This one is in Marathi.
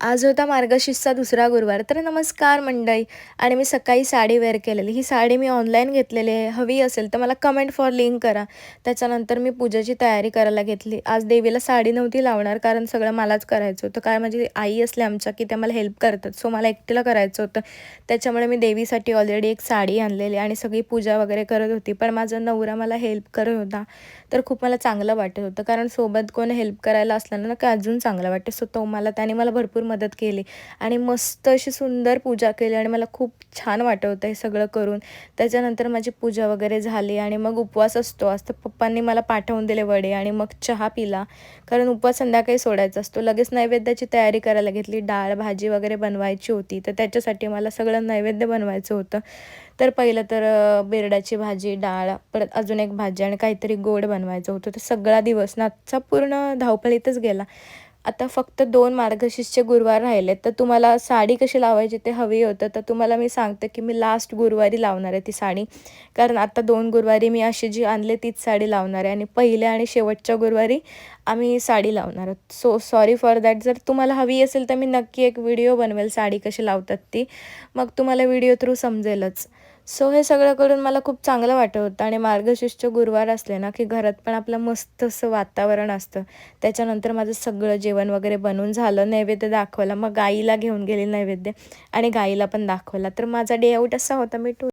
आज होता मार्गशीर्षचा दुसरा गुरुवार. तर नमस्कार मंडई आणि मी सकाळी साडी वेअर केलेली. ही साडी मी ऑनलाईन घेतलेली आहे. हवी असेल तर मला कमेंट फॉर लिंक करा. त्याच्यानंतर मी पूजेची तयारी करायला घेतली. आज देवीला साडी नव्हती लावणार कारण सगळं मलाच करायचं होतं. काय माझी आई असली आमच्या की त्या मला हेल्प करतात. सो मला एकटीला करायचं होतं. त्याच्यामुळे मी देवीसाठी ऑलरेडी एक साडी आणलेली आणि सगळी पूजा वगैरे करत होती. पण माझा नवरा मला हेल्प करत होता. तर खूप मला चांगलं वाटत होतं. कारण सोबत कोण हेल्प करायला असल्यानं ना का अजून चांगलं वाटतं. सो तो मला त्याने मला भरपूर मदत केली. आणि मस्त अशी सुंदर पूजा केली आणि मला खूप छान वाटत होतं हे सगळं करून. त्याच्यानंतर माझी पूजा वगैरे झाली आणि मग उपवास असतो. असतं पप्पांनी मला पाठवून दिले वडे आणि मग चहा पिला. कारण उपवास संध्याकाळी सोडायचा असतो. लगेच नैवेद्याची तयारी करायला घेतली. डाळ भाजी वगैरे बनवायची होती. तर त्याच्यासाठी मला सगळं नैवेद्य बनवायचं होतं. तर पहिलं तर बेरडाची भाजी डाळ परत अजून एक भाजी आणि काहीतरी गोड बनवायचं होतं. तर सगळा दिवस ना आजचा पूर्ण धावपळीतच गेला. आता फक्त दोन मार्गशीर्षचे गुरुवार राहिले तर तुम्हाला साडी कशी लावायची ते हवी होतं तर तुम्हाला मी सांगते की मी लास्ट गुरुवारी लावणार आहे ती साडी. कारण आता दोन गुरुवारी मी अशी जी आणले तीच साडी लावणार आहे. आणि पहिल्या आणि शेवटच्या गुरुवारी आम्ही साडी लावणार आहोत. सो सॉरी फॉर दॅट जर तुम्हाला हवी असेल तर मी नक्की एक व्हिडिओ बनवेल साडी कशी लावतात ती. मग तुम्हाला व्हिडिओ थ्रू समजेलच. सो हे सगळं करून मला खूप चांगलं वाटत होतं आणि मार्गशीर्ष गुरुवार असले ना की घरात पण आपलं मस्त असं वातावरण असतं. त्याच्यानंतर माझं सगळं जेवण वगैरे बनवून झालं नैवेद्य दाखवला. मग गाईला घेऊन गेले नैवेद्य आणि गाईला पण दाखवला. तर माझा डे आऊट असा होता. मी टू